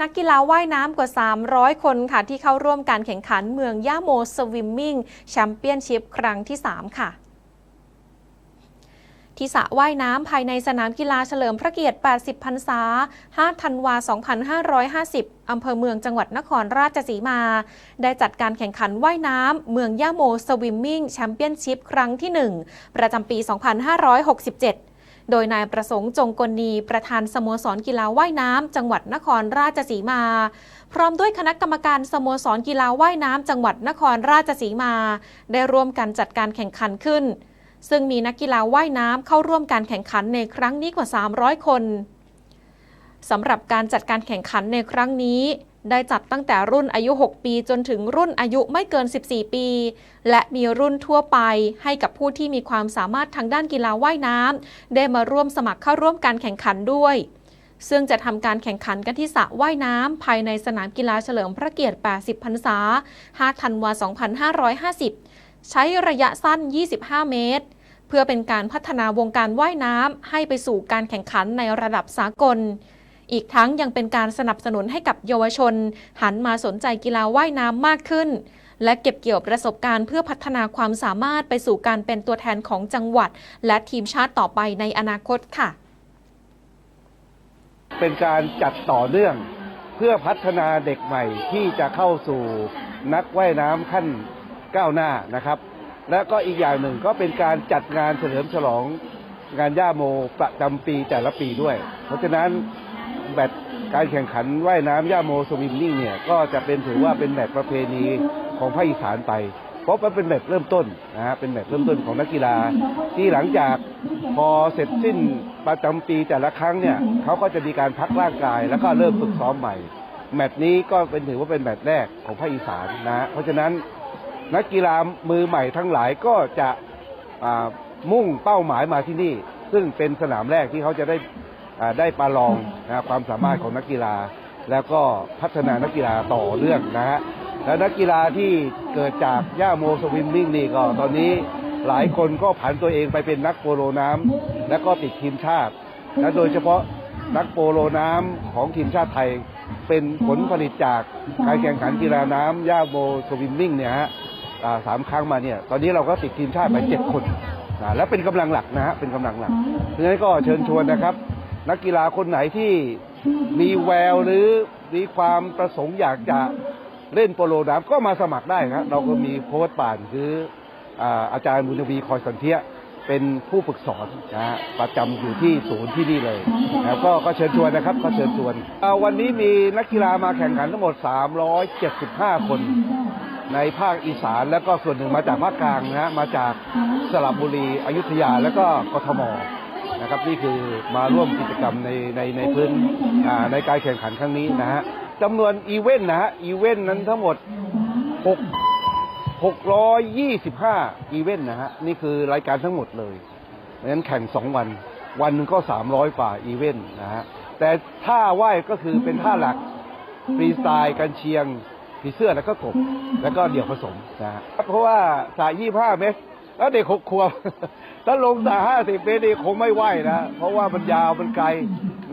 นักกีฬาว่ายน้ำกว่า 300 คนค่ะ ที่เข้าร่วมการแข่งขันเมืองย่าโมสวิมมิ่งแชมเปี้ยนชิพครั้งที่ 3 ค่ะที่สระว่ายน้ำภายในสนามกีฬาเฉลิมพระเกียรติ 80 พรรษา 5 ธันวา 2550 อำเภอเมืองจังหวัดนครราชสีมา ได้จัดการแข่งขันว่ายน้ำเมืองย่าโมสวิมมิ่งแชมเปี้ยนชิพครั้งที่ 1 ประจำปี 2567 โดยนายประสงค์จงกลนีประธานสโมสรกีฬาว่ายน้ำจังหวัดนครราชสีมา พร้อมด้วยคณะกรรมการสโมสรกีฬาว่ายน้ำจังหวัดนครราชสีมา ได้ร่วมกันจัดการแข่งขันขึ้น ซึ่งมีนักกีฬาว่ายน้ำเข้าร่วมการแข่งขันในครั้งนี้กว่า 300 คนสำหรับการจัดการแข่งขันในครั้งนี้ ได้จัดตั้งแต่รุ่นอายุ 6 ปี จนถึงรุ่นอายุไม่เกิน 14 ปี และมีรุ่นทั่วไปให้กับผู้ที่มีความสามารถทางด้านกีฬาว่ายน้ำได้มาร่วมสมัครเข้าร่วมการแข่งขันด้วย ซึ่งจะทำการแข่งขันกันที่สระว่ายน้ำภายในสนามกีฬาเฉลิมพระเกียรติ 80 พรรษา 5 ธันวา 2550 ใช้ระยะสั้น 25 เมตร เพื่อเป็นการพัฒนาวงการว่ายน้ำให้ไปสู่การแข่งขันในระดับสากล อีกทั้งยังเป็นการสนับสนุนให้กับเยาวชน หันมาสนใจกีฬาว่ายน้ำมากขึ้น และเก็บเกี่ยวประสบการณ์เพื่อพัฒนาความสามารถไปสู่การเป็นตัวแทนของจังหวัด และทีมชาติต่อไปในอนาคตค่ะ เป็นการจัดต่อเนื่องเพื่อพัฒนาเด็กใหม่ที่จะเข้าสู่นักว่ายน้ำขั้นก้าวหน้านะครับ และก็อีกอย่างหนึ่งก็เป็นการจัดงานเฉลิมฉลองงานย่าโมประจำปีแต่ละปีด้วย เพราะฉะนั้น แบตการแข่งขันว่ายน้ำย่าโมสวิมมิ่งเนี่ยก็จะเป็นถือว่าเป็นแบตประเพณีของภาคอีสานไป เพราะมันเป็นแบตเริ่มต้นนะฮะเป็นแบตเริ่มต้นของนักกีฬา ที่หลังจากพอเสร็จสิ้นประจำปีแต่ละครั้งเนี่ยเขาก็จะมีการพักร่างกาย แล้วก็เริ่มฝึกซ้อมใหม่แมตช์นี้ก็เป็นถือว่าเป็นแมตช์แรกของภาคอีสานนะ เพราะฉะนั้นนักกีฬามือใหม่ทั้งหลายก็จะมุ่งเป้าหมายมาที่นี่ ซึ่งเป็นสนามแรกที่เขาจะได้ ได้ประลองนะความสามารถของนักกีฬา แล้วก็พัฒนานักกีฬาต่อเรื่องนะฮะแล้วนักกีฬาที่เกิดจากย่าโมสวิมมิ่งนี่ก็ตอนนี้หลายคนก็ผันตัวเองไปเป็นนักโปโลน้ำและก็ติดทีมชาติ และโดยเฉพาะนักโปโลน้ำของทีมชาติไทย เป็นผลผลิตจากการแข่งขันกีฬาน้ำย่าโมสวิมมิ่งเนี่ยฮะสามครั้งมาเนี่ย ตอนนี้เราก็ติดทีมชาติไปเจ็ดคนอ่าและเป็นกำลังหลักนะฮะเป็นกำลังหลักเพราะฉะนั้นก็เชิญชวนนะครับ นักกีฬาคนไหนที่มีแววหรือมีความประสงค์อยากจะเล่นโปโลน้ำก็มาสมัครได้ครับเราก็มีโค้ชป่านคืออาอาจารย์บุญวีคอยสันเทียเป็นผู้ฝึกสอนนะฮะประจำอยู่ที่ศูนย์ที่นี่เลยนะครับก็ก็เชิญชวนนะครับก็เชิญชวนวันนี้มีนักกีฬามาแข่งขันทั้งหมด 375 คน ในภาคอีสานแล้วก็ส่วนหนึ่งมาจากภาคกลางนะฮะมาจากสระบุรีอยุธยาแล้วก็กทม นะครับนี่คือมาร่วมกิจกรรมในในในพื้นในการแข่งขันครั้งนี้นะฮะจำนวนอีเวนต์นะฮะอีเวนต์นั้นทั้งหมด 6 625 อีเวนต์นะฮะนี่คือรายการทั้งหมดเลยเพราะฉะนั้นแข่ง 2 วัน วันหนึงก็ 300กว่าอีเวนต์นะฮะแต่ท่าว่ายก็คือเป็นท่าหลักฟรีสไตล์กันเชียงผีเสื้อแล้วก็กบแล้วก็เดี่ยวผสมนะฮะเพราะว่าสาย 25 เมตร แล้วเด็กหกขวบถ้าลงสาย50เมตรนี่คงไม่ไหวนะ เพราะว่ามันยาวมันไกล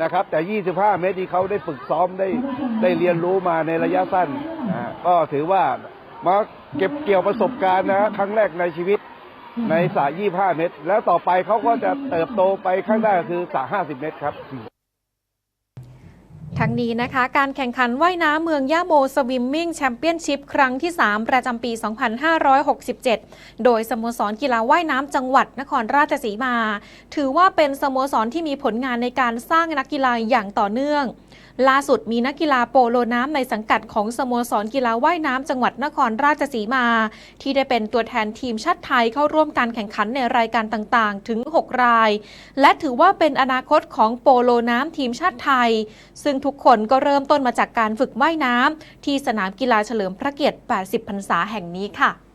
นะครับ แต่25เมตรที่เขาได้ฝึกซ้อมได้ได้เรียนรู้มาในระยะสั้นนะก็ถือว่ามาเก็บเกี่ยวประสบการณ์นะฮะครั้งแรกในชีวิตในสระ25 เมตร แล้วต่อไปเขาก็จะเติบโตไปข้างหน้าคือสระ50 เมตรครับ ทั้งนี้นะคะ การแข่งขันว่ายน้ำเมืองย่าโมสวิมมิ่งแชมเปี้ยนชิพครั้งที่ 3 ประจำปี 2567 โดยสโมสรกีฬาว่ายน้ำจังหวัดนครราชสีมา ถือว่าเป็นสโมสรที่มีผลงานในการสร้างนักกีฬาอย่างต่อเนื่อง ล่าสุดมีนักกีฬาโปโลน้ำในสังกัดของสโมสรกีฬาว่ายน้ำจังหวัดนครราชสีมา ที่ได้เป็นตัวแทนทีมชาติไทยเข้าร่วมการแข่งขันในรายการต่างๆ ถึง 6 ราย และถือว่าเป็นอนาคตของโปโลน้ำทีมชาติไทย ซึ่งทุกคนก็เริ่มต้นมาจากการฝึกว่ายน้ำที่สนามกีฬาเฉลิมพระเกียรติ 80 พรรษาแห่งนี้ค่ะ